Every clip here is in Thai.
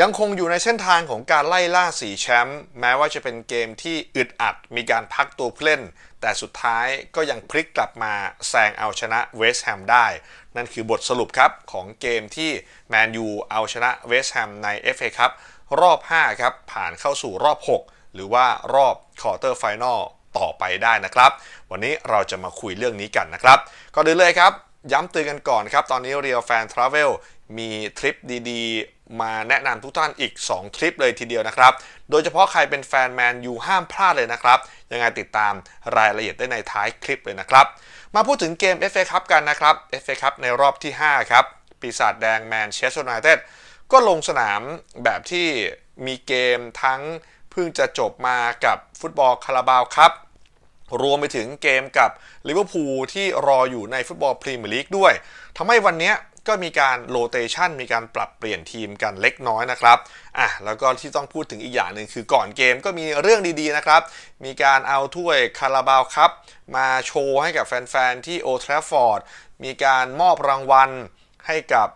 ยังคงอยู่ในเส้นทางของการไล่ล่าสีแชมป์แม้ว่าจะเป็นเกมที่อึดอัดมีการพักตัวผู้เล่น แต่สุดท้ายก็ยังพลิกกลับมาแซงเอาชนะเวสต์แฮมได้ นั่นคือบทสรุปครับของเกมที่แมนยูเอาชนะเวสต์แฮมใน FA ครับรอบ 5 ครับ ผ่านเข้าสู่รอบ 6 หรือว่ารอบควอเตอร์ไฟนอลต่อไปได้นะครับ วันนี้เราจะมาคุยเรื่องนี้กันนะครับก็เดินเลยครับ ย้ำเตือนกันก่อนครับ ตอนนี้เรียวแฟนทราเวลมีทริปดีๆ มาแนะนำทุกท่านอีก 2 ทริปเลยทีเดียวนะครับ โดยเฉพาะใครเป็นแฟนแมนยูห้ามพลาดเลยนะครับ ยังไงติดตามรายละเอียดได้ในท้ายคลิปเลยนะครับ มาพูดถึงเกม FA คัพกันนะครับ FA คัพในรอบที่ 5 ครับ ปีศาจแดงแมนเชสเตอร์ยูไนเต็ดก็ลงสนามแบบที่มีเกมทั้งเพิ่งจะจบมากับฟุตบอลคาราบาวครับรวมไปถึงเกมกับลิเวอร์พูลที่รออยู่ในฟุตบอลพรีเมียร์ลีกด้วยทำให้วันนี้ ก็มีการโรเตชันมีการปรับเปลี่ยนทีมกันเล็กน้อยนะครับอะแล้วก็ที่ต้องพูดถึงอีกอย่างหนึ่งคือก่อนเกมก็มีเรื่องดีๆนะครับ มีการเอาถ้วยคาราบาวครับมาโชว์ให้กับแฟนๆ ที่โอทราฟอร์ดมีการมอบรางวัลให้กับ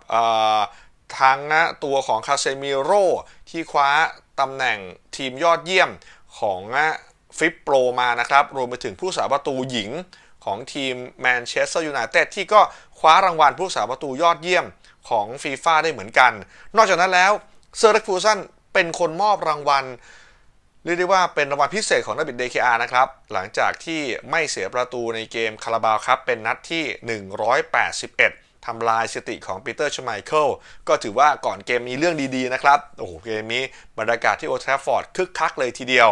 ทางตัวของคาเซมิโร่ที่คว้าตำแหน่งทีมยอดเยี่ยมของ ฟิปโปรมานะครับ รวมไปถึงผู้สาประตูหญิงของทีมแมนเชสเตอร์ยูไนเต็ดที่ก็คว้ารางวัลผู้สาประตูยอดเยี่ยมของฟีฟ่าได้เหมือนกัน นอกจากนั้นแล้วเซอร์เร็กฟูซันเป็นคนมอบรางวัลเรียกได้ว่าเป็นรางวัลพิเศษของนักบิดเดคอานะครับ หลังจากที่ไม่เสียประตูในเกมคาราบาวครับ เป็นนัดที่ 181 ทำลายสถิติของปีเตอร์ชไมเคิลก็ถือว่าก่อนเกมมีเรื่องดีๆนะครับ โอ้โห เกมนี้บรรยากาศที่โอทราฟอร์ดคึกคักเลยทีเดียว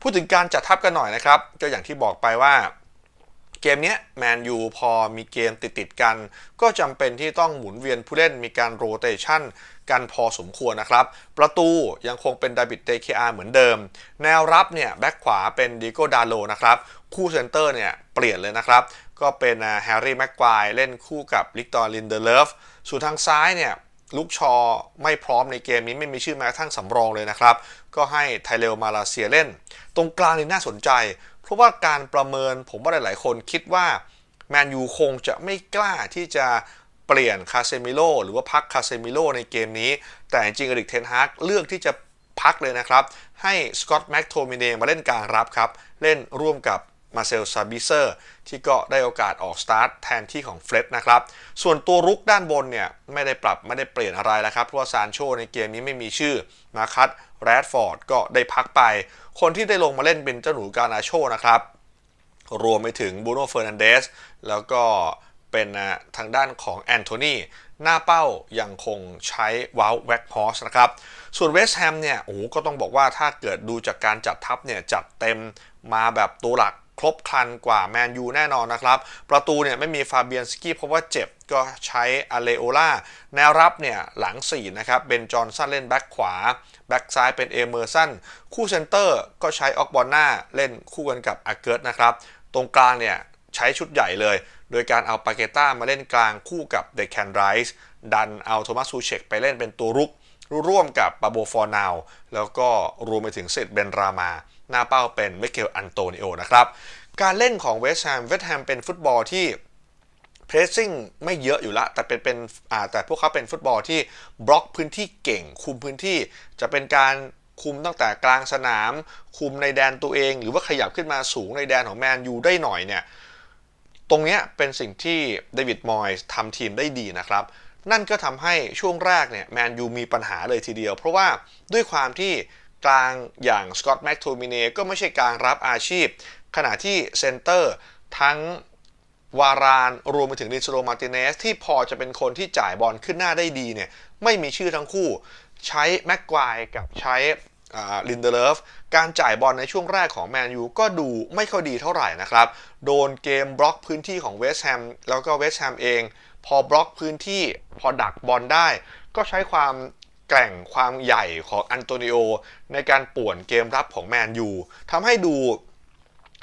พูดถึงการจัดทัพกันหน่อยนะครับ ก็อย่างที่บอกไปว่าเกมนี้แมนยูพอมีเกมติดติดกัน ก็จำเป็นที่ต้องหมุนเวียนผู้เล่นมีการโรเตชันกันพอสมควรนะครับ ประตูยังคงเป็นดาบิดเตเคอาเหมือนเดิม แนวรับเนี่ยแบ็คขวาเป็นดิโกดาโลนะครับ คู่เซนเตอร์เนี่ยเปลี่ยนเลยนะครับ ก็เป็นแฮร์รี่แม็กควายเล่นคู่กับลิกตอร์ลินเดเลฟส่วนทางซ้ายเนี่ย ลูกชอไม่พร้อมในเกมนี้ไม่มีชื่อแม้กระทั่งสำรองเลยนะครับ ก็ให้ไทเลมาลาเซียเล่น ตรงกลางนี่น่าสนใจ เพราะว่าการประเมินผมว่าหลาย ๆ คนคิดว่าแมนยูคงจะไม่กล้าที่จะเปลี่ยนคาเซมิโลหรือว่าพักคาเซมิโลในเกมนี้ แต่จริงอริกเทนฮากเลือกที่จะพักเลยนะครับ ให้สกอตแม็กโทมิเนมาเล่นกลางรับครับ เล่นร่วมกับ มาเซลซาบิเซอร์ที่ก็ได้โอกาสออกสตาร์ทแทนที่ของเฟร็ดนะครับ ส่วนตัวรุกด้านบนเนี่ยไม่ได้ปรับไม่ได้เปลี่ยนอะไรแล้วครับ เพราะว่าซานโชในเกมนี้ไม่มีชื่อมาคัตแรดฟอร์ดก็ได้พักไป คนที่ได้ลงมาเล่นเป็นเจ้าหนูกานาโชนะครับ รวมไปถึงบูโน่เฟอร์นันเดสแล้วก็เป็นทางด้านของแอนโทนีหน้าเป้ายังคงใช้วาลแว็กพอสนะครับ ส่วนเวสต์แฮมเนี่ยโอ้ก็ต้องบอกว่าถ้าเกิดดูจากการจัดทัพเนี่ยจัดเต็มมาแบบตัวหลัก ครบครันกว่าแมนยูแน่นอนนะครับ ประตูเนี่ยไม่มีฟาเบียนสกี้เพราะว่าเจ็บก็ใช้อเลโอล่าแนวรับเนี่ยหลัง 4 นะครับเบนจอนสันเล่นแบ็คขวา แบ็คซ้ายเป็นเอเมอร์สันคู่เซนเตอร์ก็ใช้ออกบอลหน้าเล่นคู่กันกับอาเกิร์ตนะครับ ตรงกลางเนี่ยใช้ชุดใหญ่เลย โดยการเอาปาเกต้ามาเล่นกลางคู่กับเดคแคนไรส์ดันเอาโทมัสซูเชกไปเล่นเป็นตัวรุกร่วมกับปาโบฟอร์นาวแล้วก็รวมไปถึงเซตเบนรามา หน้าเป้าเป็นมิเกลอันโตนิโอนะครับการเล่นของเวสต์แฮมเวสต์แฮมเป็นฟุตบอลที่เพรสซิ่งไม่เยอะอยู่ละ แต่เป็นเป็นอ่าแต่พวกเขาเป็นฟุตบอลที่บล็อกพื้นที่เก่ง คุมพื้นที่จะเป็นการคุมตั้งแต่กลางสนาม คุมในแดนตัวเอง หรือว่าขยับขึ้นมาสูงในแดนของแมนยูได้หน่อยเนี่ยตรงนี้เป็นสิ่งที่เดวิดมอยส์ทำทีมได้ดีนะครับ นั่นก็ทำให้ช่วงแรกเนี่ยแมนยูมีปัญหาเลยทีเดียว เพราะว่าด้วยความที่ กลางอย่างสกอตแม็กโทมิเนก็ไม่ใช่กลางรับอาชีพ ขณะที่เซนเตอร์ทั้งวารานรวมไปถึงลินโซโลมาติเนสที่พอจะเป็นคนที่จ่ายบอลขึ้นหน้าได้ดีเนี่ยไม่มีชื่อทั้งคู่ ใช้แม็กควายกับใช้ลินเดเลฟการจ่ายบอลในช่วงแรกของแมนยูก็ดูไม่ค่อยดีเท่าไหร่นะครับ โดนเกมบล็อกพื้นที่ของเวสต์แฮมแล้วก็เวสต์แฮมเอง พอบล็อกพื้นที่พอดักบอลได้ ก็ใช้ความ แกร่งความใหญ่ของอันโตนิโอ ในการป่วนเกมรับของแมนยูทำให้ดู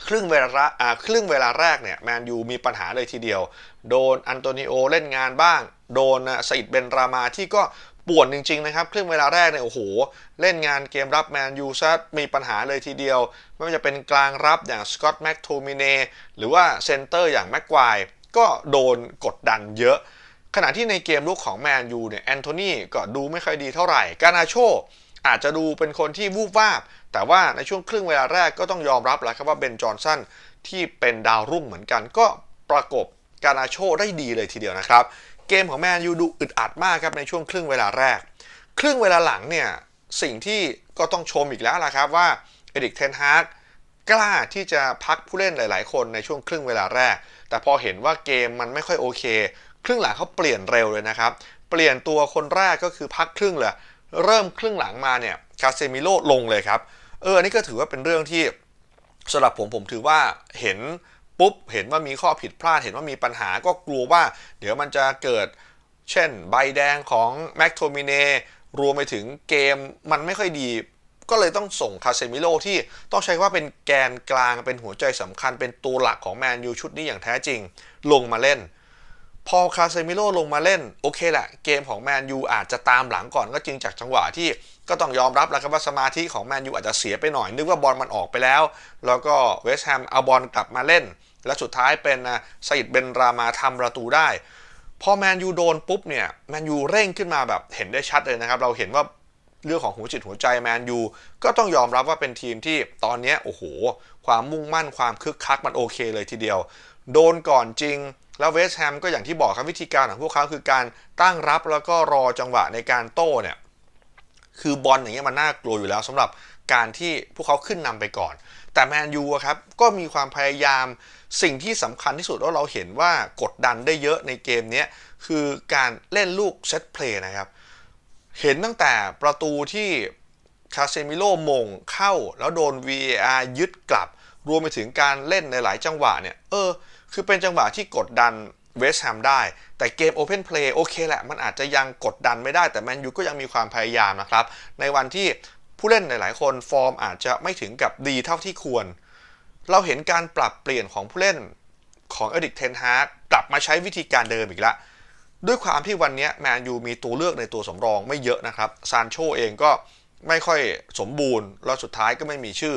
ครึ่งเวลาครึ่งเวลาแรกเนี่ยแมนยูมีปัญหาเลยทีเดียว โดนอันโตนิโอเล่นงานบ้าง โดนสอิดเบนรามาที่ก็ป่วนจริงๆนะครับ ครึ่งเวลาแรกเนี่ยโอ้โห เล่นงานเกมรับแมนยูซะมีปัญหาเลยทีเดียว ไม่ว่าจะเป็นกลางรับอย่างสกอตแม็กโทมิเนหรือว่าเซนเตอร์อย่างแม็กควายก็โดนกดดันเยอะ ขณะที่ในเกมลุกของแมนยูเนี่ยแอนโทนีก็ดูไม่ค่อยดีเท่าไหร่ กานาโชอาจจะดูเป็นคนที่วูบวาบ แต่ว่าในช่วงครึ่งเวลาแรกก็ต้องยอมรับแล้วครับว่าเบนจอนสันที่เป็นดาวรุ่งเหมือนกัน ก็ประกบกานาโชได้ดีเลยทีเดียวนะครับ เกมของแมนยูดูอึดอัดมากครับในช่วงครึ่งเวลาแรก ครึ่งเวลาหลังเนี่ยสิ่งที่ก็ต้องชมอีกแล้วล่ะครับว่าเอริกเทนฮากกล้าที่จะพักผู้เล่นหลาย ๆ คนในช่วงครึ่งเวลาแรก แต่พอเห็นว่าเกมมันไม่ค่อยโอเค ครึ่งหลังเขาเปลี่ยนเร็วเลยนะครับ เปลี่ยนตัวคนแรกก็คือพักครึ่งเลยเริ่มครึ่งหลังมาเนี่ยคาเซมิโลลงเลยครับ เอออันนี้ก็ถือว่าเป็นเรื่องที่สำหรับผมผมถือว่าเห็นปุ๊บเห็นว่ามีข้อผิดพลาด เห็นว่ามีปัญหาก็กลัวว่า เดี๋ยวมันจะเกิด เช่น ใบแดงของแม็กโทมิเนรวมไปถึงเกมมันไม่ค่อยดี ก็เลยต้องส่งคาเซมิโลที่ต้องใช้ว่าเป็นแกนกลางเป็นหัวใจสำคัญเป็นตัวหลักของแมนยูชุดนี้อย่างแท้จริง ลงมาเล่น พอคาเซมิโลลงมาเล่น โอเคแหละ เกมของแมนยูอาจจะตามหลังก่อนก็จริงจากจังหวะที่ก็ต้องยอมรับแล้วครับว่าสมาธิของแมนยูอาจจะเสียไปหน่อย นึกว่าบอลมันออกไปแล้ว แล้วก็เวสต์แฮมเอาบอลกลับมาเล่น และสุดท้ายเป็นไซด์เบนรามาทำประตูได้ พอแมนยูโดนปุ๊บเนี่ยแมนยูเร่งขึ้นมาแบบเห็นได้ชัดเลยนะครับ เราเห็นว่าเรื่องของหัวจิตหัวใจแมนยูก็ต้องยอมรับว่าเป็นทีมที่ตอนนี้โอ้โห ความมุ่งมั่นความคึกคักมันโอเคเลยทีเดียว โดนก่อนจริง แล้วเวสต์แฮมก็อย่างที่บอกครับวิธีการของพวกเขาคือการตั้งรับแล้วก็รอจังหวะในการโต้เนี่ยคือบอลอย่างเงี้ยมันน่ากลัวอยู่แล้วสำหรับการที่พวกเขาขึ้นนำไปก่อน แต่แมนยูครับก็มีความพยายามสิ่งที่สำคัญที่สุดแล้วเราเห็นว่ากดดันได้เยอะในเกมนี้คือการเล่นลูกเซตเพลย์นะครับ เห็นตั้งแต่ประตูที่คาเซมิโลมงเข้าแล้วโดน VAR ยึดกลับ รวมไปถึงการเล่นในหลายจังหวะเนี่ย เออ คือเป็นจังหวะที่กดดันเวสต์แฮมได้ แต่เกม Open Play โอเคแหละ มันอาจจะยังกดดันไม่ได้ แต่แมนยูก็ยังมีความพยายามนะครับ ในวันที่ผู้เล่นหลาย ๆ คนฟอร์มอาจจะไม่ถึงกับดีเท่าที่ควร เราเห็นการปรับเปลี่ยนของผู้เล่นของเอริกเทนฮากกลับมาใช้วิธีการเดิมอีกล้วด้วยความที่วันนี้แมนยูมีตัวเลือกในตัวสำรองไม่เยอะนะครับซานโชเองก็ไม่ค่อยสมบูรณ์ แล้วสุดท้ายก็ไม่มีชื่อ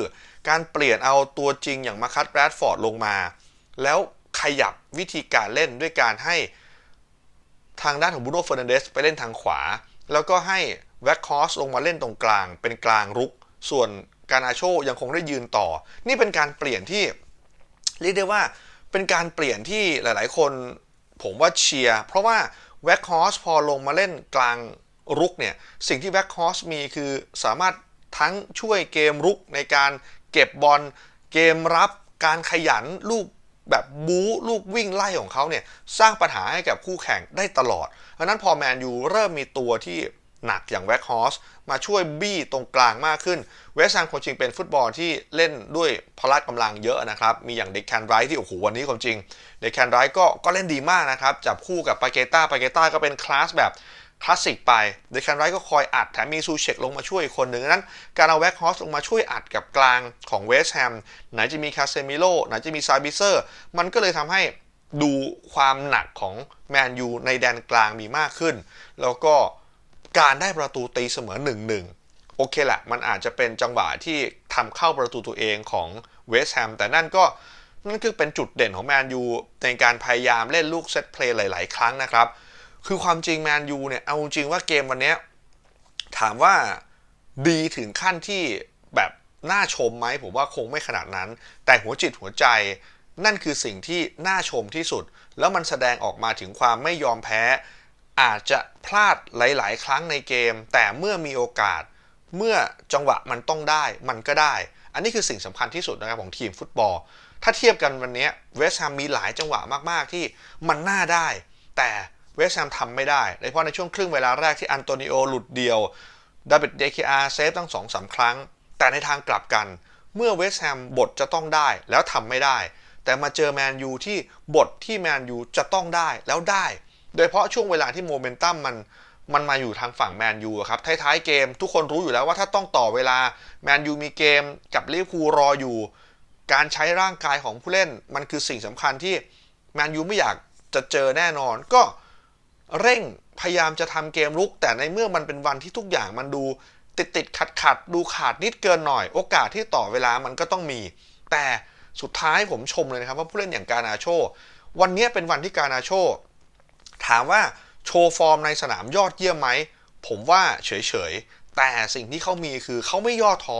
การเปลี่ยนเอาตัวจริงอย่างมาคัตแบรดฟอร์ดลงมา แล้ว ขยับวิธีการเล่นด้วยการให้ทางด้านของบูโน่เฟอร์นันเดสไปเล่นทางขวา แล้วก็ให้แว็กคอสลงมาเล่นตรงกลาง เป็นกลางรุก ส่วนการอาโชยังคงได้ยืนต่อ นี่เป็นการเปลี่ยนที่ เรียกได้ว่าเป็นการเปลี่ยนที่หลายๆ คนผมว่าเชียร์เพราะว่าแว็กคอสพอลงมาเล่นกลางรุกเนี่ยสิ่งที่แว็กคอสมีคือสามารถทั้งช่วยเกมรุกในการเก็บบอลเกมรับการขยันลูก แบบบู๊ลูกวิ่งไล่ของเขาเนี่ยสร้างปัญหาให้กับคู่แข่งได้ตลอด เพราะนั้นพอแมนยูเริ่มมีตัวที่หนักอย่างแว็กฮอสมาช่วยบี้ตรงกลางมากขึ้น เวสต์แฮมคนจริงเป็นฟุตบอลที่เล่นด้วยพละกำลังเยอะนะครับ มีอย่างเด็กแคนไรท์ที่โอ้โหวันนี้คนจริง เด็กแคนไรท์ก็ก็เล่นดีมากนะครับ จับคู่กับปาเกต้าปาเกต้าก็เป็นคลาสแบบ คลาสสิกไปเดคแคนไรท์ก็คอยอัดแถมมีซูเชกลงมาช่วยอีกคนหนึ่งนั้น การเอาแว็กฮอสลงมาช่วยอัดกับกลางของเวสต์แฮมไหนจะมีคาเซมิโลไหนจะมีซาบิเซอร์ มันก็เลยทำให้ดูความหนักของแมนยูในแดนกลางมีมากขึ้น แล้วก็การได้ประตูตีเสมอ 1-1 โอเคแหละมันอาจจะเป็นจังหวะที่ทำเข้าประตูตัวเองของเวสต์แฮมแต่นั่นก็นั่นคือเป็นจุดเด่นของแมนยูในการพยายามเล่นลูกเซตเพลย์หลาย ๆ ครั้งนะครับ คือความจริงแมนยูเนี่ย เอาจริงว่าเกมวันนี้ถามว่าดีถึงขั้นที่แบบน่าชมไหมผมว่าคงไม่ขนาดนั้น แต่หัวจิตหัวใจนั่นคือสิ่งที่น่าชมที่สุด แล้วมันแสดงออกมาถึงความไม่ยอมแพ้ อาจจะพลาดหลาย ๆ ครั้งในเกม แต่เมื่อมีโอกาส เมื่อจังหวะมันต้องได้มันก็ได้ อันนี้คือสิ่งสำคัญที่สุดนะครับของทีมฟุตบอล ถ้าเทียบกันวันนี้เวสต์แฮมมีหลายจังหวะมาก ๆ ที่มันน่าได้ แต่ เวสต์แฮมทำไม่ได้โดยเฉพาะในช่วงครึ่งเวลาแรกที่อันโตนิโอหลุดเดียวดาวิดเดคิอาเซฟตั้งสองสาครั้ง แต่ในทางกลับกัน เมื่อเวสต์แฮมบทจะต้องได้แล้วทำไม่ได้ แต่มาเจอแมนยูที่บทที่แมนยูจะต้องได้แล้วได้ โดยเฉพาะช่วงเวลาที่โมเมนตัมมันมันมาอยู่ทางฝั่งแมนยูครับท้ายๆเกม ทุกคนรู้อยู่แล้วว่าถ้าต้องต่อเวลาแมนยูมีเกมกับลิเวอร์พูลรออยู่ การใช้ร่างกายของผู้เล่นมันคือสิ่งสำคัญที่แมนยูไม่อยากจะเจอแน่นอนก็ เร่งพยายามจะทำเกมลุก แต่ในเมื่อมันเป็นวันที่ทุกอย่างมันดูติดติดขัดขัดดูขาดนิดเกินหน่อย โอกาสที่ต่อเวลามันก็ต้องมี แต่สุดท้ายผมชมเลยนะครับว่าผู้เล่นอย่างกานาโช วันนี้เป็นวันที่กานาโช ถามว่าโชว์ฟอร์มในสนามยอดเยี่ยมไหม ผมว่าเฉยๆ แต่สิ่งที่เขามีคือเขาไม่ย่อท้อ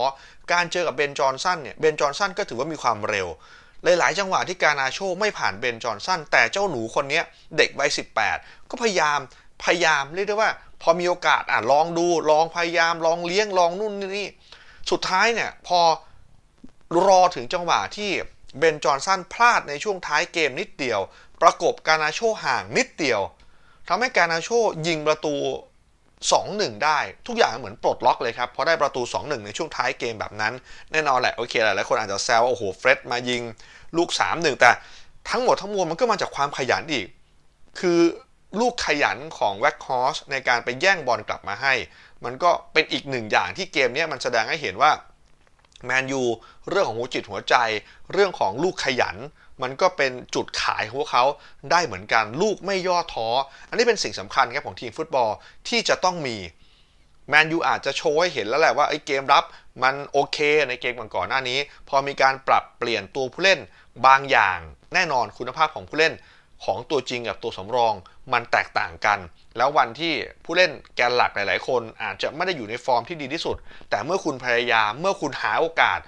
การเจอกับเบนจอร์นสันเนี่ย เบนจอร์นสันก็ถือว่ามีความเร็ว หลายๆจังหวะที่การนาโชไม่ผ่านเบนจอร์นสันแต่เจ้าหนูคนนี้เด็กวัย18 ก็พยายามพยายามเรียกได้ว่า พอมีโอกาสอะลองดูลองพยายามลองเลี้ยงลองนู่นนี่สุดท้ายเนี่ยพอรอถึงจังหวะที่เบนจอร์นสันพลาดในช่วงท้ายเกมนิดเดียว ประกบการนาโชห่างนิดเดียวทำให้การนาโชยิงประตู 2-1 ได้ ทุกอย่างเหมือนปลดล็อกเลยครับ เพราะได้ประตู 2-1 ในช่วงท้ายเกมแบบนั้น แน่นอนแหละ โอเคหลายคนอาจจะแซวว่าโอ้โหเฟร็ดมายิงลูก 3-1 แต่ทั้งหมดทั้งมวลมันก็มาจากความขยันอีก คือลูกขยันของแว็กคอสในการไปแย่งบอลกลับมาให้ มันก็เป็นอีกหนึ่งอย่างที่เกมนี้มันแสดงให้เห็นว่าแมนยูเรื่องของหัวจิตหัวใจ เรื่องของลูกขยัน มันก็เป็นจุดขายของพวกเขาได้เหมือนกัน ลูกไม่ย่อท้อ อันนี้เป็นสิ่งสำคัญครับของทีมฟุตบอลที่จะต้องมีแมนยูอาจจะโชว์ให้เห็นแล้วแหละว่าไอ้เกมรับมันโอเคในเกมก่อนหน้านี้ พอมีการปรับเปลี่ยนตัวผู้เล่นบางอย่าง แน่นอนคุณภาพของผู้เล่นของตัวจริงกับตัวสำรองมันแตกต่างกัน แล้ววันที่ผู้เล่นแกนหลักหลาย ๆ คนอาจจะไม่ได้อยู่ในฟอร์มที่ดีที่สุด แต่เมื่อคุณพยายามเมื่อคุณหาโอกาส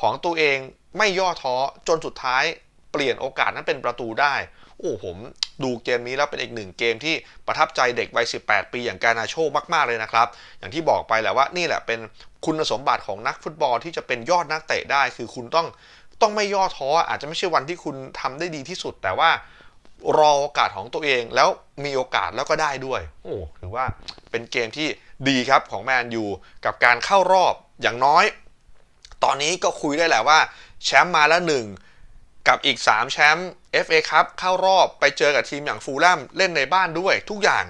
ของตัวเองไม่ย่อท้อจนสุดท้าย เปลี่ยนโอกาสนั้นเป็นประตูได้ โอ้ผมดูเกมนี้แล้วเป็นอีกหนึ่งเกมที่ประทับใจเด็กวัย 18 ปีอย่างการนาโชมาก ๆ เลยนะครับ อย่างที่บอกไปแหละว่านี่แหละเป็นคุณสมบัติของนักฟุตบอลที่จะเป็นยอดนักเตะได้ คือคุณต้องต้องไม่ย่อท้ออาจจะไม่ใช่วันที่คุณทำได้ดีที่สุด แต่ว่ารอโอกาสของตัวเองแล้วมีโอกาสแล้วก็ได้ด้วย โอ้ถือว่าเป็นเกมที่ดีครับของแมนยูกับการเข้ารอบอย่างน้อย ตอนนี้ก็คุยได้แหละว่าแชมป์มาแล้วหนึ่ง กับอีก 3 แชมป์ FA ครับเข้ารอบไปเจอกับทีมอย่างฟูลแลมเล่นในบ้านด้วยทุกอย่าง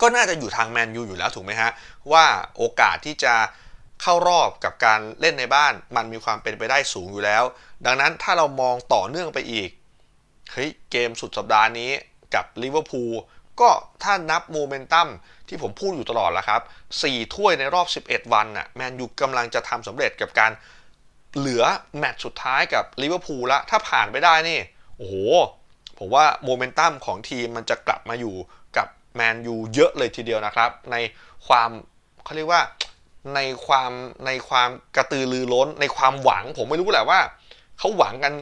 ก็น่าจะอยู่ทางแมนยูอยู่แล้วถูกไหมฮะ ว่าโอกาสที่จะเข้ารอบกับการเล่นในบ้านมันมีความเป็นไปได้สูงอยู่แล้ว ดังนั้นถ้าเรามองต่อเนื่องไปอีกเฮ้ยเกมสุดสัปดาห์นี้กับลิเวอร์พูลก็ถ้านับโมเมนตัมที่ผมพูดอยู่ตลอดแล้วครับ 4 ถ้วยในรอบ 11 วันน่ะแมนยูกำลังจะทำสำเร็จกับการ เหลือแมตช์สุดท้ายกับลิเวอร์พูลละ ถ้าผ่านไปได้นี่ โอ้โห ผมว่าโมเมนตัมของทีมมันจะกลับมาอยู่กับแมนยูเยอะเลยทีเดียวนะครับ ในความเขาเรียกว่าในความในความกระตือรือร้นในความหวัง ผมไม่รู้แหละว่าเขาหวังกัน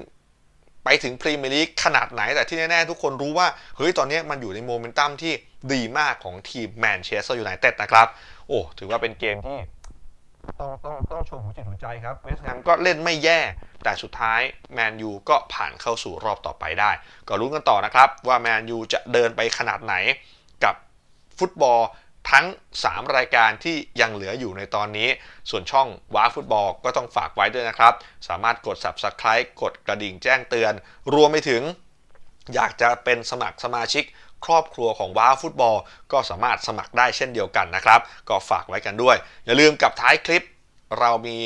ไปถึงพรีเมียร์ลีกขนาดไหนแต่ที่แน่ๆ ทุกคนรู้ว่า เฮ้ย ตอนนี้มันอยู่ในโมเมนตัมที่ดีมากของทีมแมนเชสเตอร์ยูไนเต็ดนะครับ โอ้ ถือว่าเป็นเกมที่ ต้องต้องต้องชมหัวจิตหัวใจครับเวสต์แฮมก็เล่นไม่แย่ แต่สุดท้ายแมนยูก็ผ่านเข้าสู่รอบต่อไปได้ ก็รู้กันต่อนะครับ ว่าแมนยูจะเดินไปขนาดไหนกับฟุตบอลทั้ง 3 รายการที่ยังเหลืออยู่ในตอนนี้ ส่วนช่องว้าฟุตบอลก็ต้องฝากไว้ด้วยนะครับ สามารถกด subscribe กดกระดิ่งแจ้งเตือน รวมไปถึง อยากจะเป็นสมัครสมาชิก ครอบครัวของว้าฟุตบอล ก็สามารถสมัครได้เช่นเดียวกันนะครับ ก็ฝากไว้กันด้วย อย่าลืมกับท้ายคลิป เรามี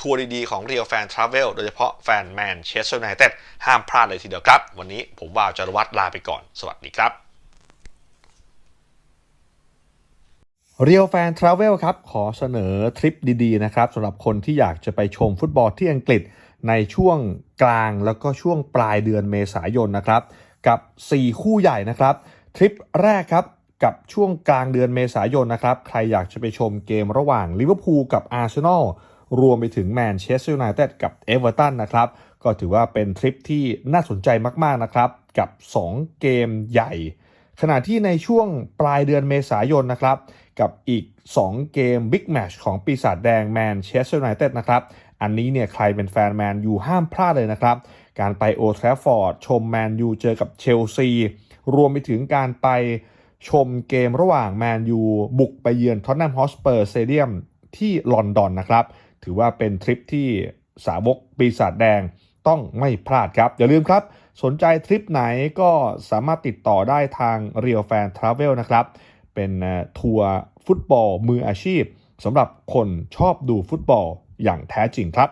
ทัวร์ดีๆ ของ Real Fan Travel โดยเฉพาะแฟนแมนเชสเตอร์ยูไนเต็ดห้ามพลาดเลยทีเดียวครับ วันนี้ผมว่าวจรวัตรลาไปก่อน สวัสดีครับเรียวแฟนทราเวลครับ ขอเสนอทริปดีๆนะครับสำหรับคนที่อยากจะไปชมฟุตบอลที่อังกฤษในช่วงกลางแล้วก็ช่วงปลายเดือนเมษายนนะครับ กับ 4 คู่ใหญ่นะครับ ทริปแรกครับกับช่วงกลางเดือนเมษายนนะครับ ใครอยากจะไปชมเกมระหว่างลิเวอร์พูลกับอาร์เซนอลรวมไปถึงแมนเชสเตอร์ยูไนเต็ดกับเอเวอร์ตันนะครับ ก็ถือว่าเป็นทริปที่น่าสนใจมาก ๆ นะครับ กับ 2 เกมใหญ่ ขณะที่ในช่วงปลายเดือนเมษายนนะครับ กับอีก 2 เกมบิ๊กแมชของปีศาจแดงแมนเชสเตอร์ยูไนเต็ดนะครับ อันนี้เนี่ยใครเป็นแฟนแมนยูห้ามพลาดเลยนะครับ การไปโอทราฟอร์ดชมแมนยูเจอกับเชลซี รวมไปถึงการไปชมเกมระหว่างแมนยูบุกไปเยือนท็อตแนมฮอสเปอร์สเตเดียมที่ลอนดอนนะครับ ถือว่าเป็นทริปที่สาวกปีศาจแดงต้องไม่พลาดครับ อย่าลืมครับ สนใจทริปไหนก็สามารถติดต่อได้ทาง Real Fan Travel นะครับ เป็นทัวร์ฟุตบอลมืออาชีพสำหรับคนชอบดูฟุตบอลอย่างแท้จริงครับ